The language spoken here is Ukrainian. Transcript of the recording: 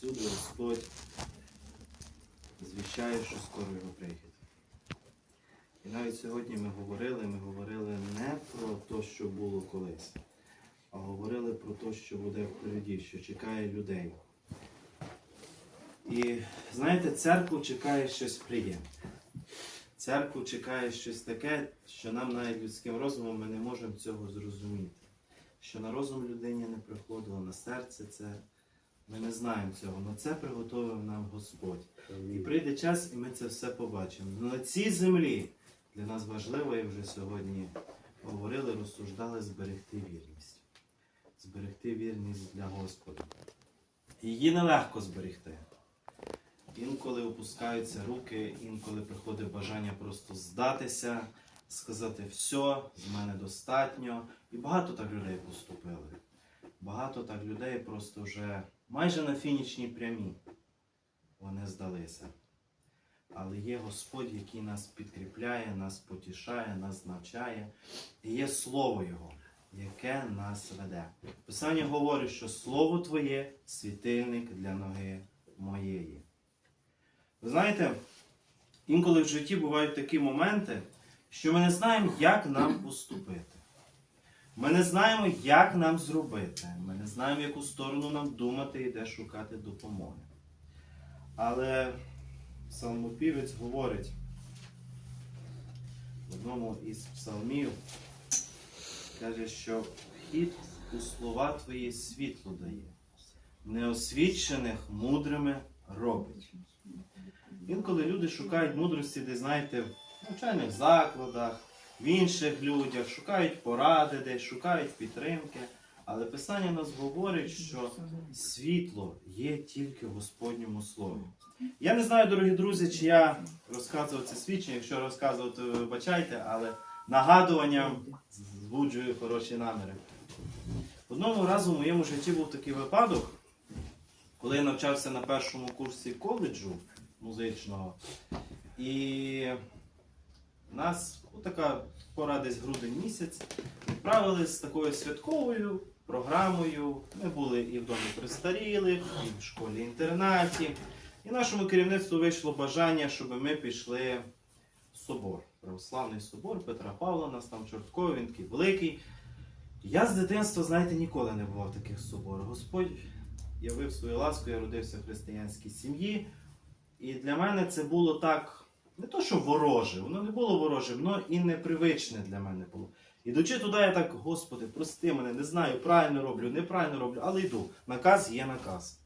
Всюди Господь звіщає, що скоро його прихід. І навіть сьогодні ми говорили, ми говорили не про те, що було колись, а говорили про те, що буде впереді, що чекає людей. І знаєте, церкву чекає щось приємне. Церкву чекає щось таке, що нам навіть людським розумом ми не можемо цього зрозуміти. Що на розум людині не приходило, на серце це. Ми не знаємо цього, але це приготовив нам Господь. І прийде час, і ми це все побачимо. На цій землі для нас важливо, як вже сьогодні говорили, розсуждали, зберегти вірність. Зберегти вірність для Господа. Її нелегко зберегти. Інколи опускаються руки, інколи приходить бажання просто здатися, сказати все, з мене достатньо. І багато так людей поступили. Багато так людей просто вже майже на фінішній прямі вони здалися. Але є Господь, який нас підкріпляє, нас потішає, нас навчає. І є Слово Його, яке нас веде. Писання говорить, що Слово Твоє світильник для ноги моєї. Ви знаєте, інколи в житті бувають такі моменти, що ми не знаємо, як нам поступити. Ми не знаємо, як нам зробити. Знаємо, яку сторону нам думати і де шукати допомоги. Але псалмопівець говорить в одному із псалмів, каже, що вхід у слова твої світло дає, неосвічених мудрими робить. Інколи люди шукають мудрості, де знаєте, в навчальних закладах, в інших людях, шукають поради десь, шукають підтримки. Але Писання нас говорить, що світло є тільки в Господньому Слові. Я не знаю, дорогі друзі, чи я розказував це свідчення. Якщо розказував, то вибачайте, але нагадуванням збуджую хороші наміри. Одного разу в моєму житті був такий випадок, коли я навчався на першому курсі коледжу музичного. І нас ну, така пора десь грудень місяць відправили з такою святковою програмою. Ми були і в домі престарілих, і в школі-інтернаті. І нашому керівництву вийшло бажання, щоб ми пішли в собор. Православний собор Петра Павла, нас там в Чорткові, він такий великий. Я з дитинства, знаєте, ніколи не бував в таких соборах. Господь явив свою ласку, я родився в християнській сім'ї. І для мене це було так, не то, що вороже, воно не було ворожим, але і непривичне для мене було. Ідучи туди, я так, Господи, прости мене, не знаю, правильно роблю, неправильно роблю, але йду. Наказ є наказ.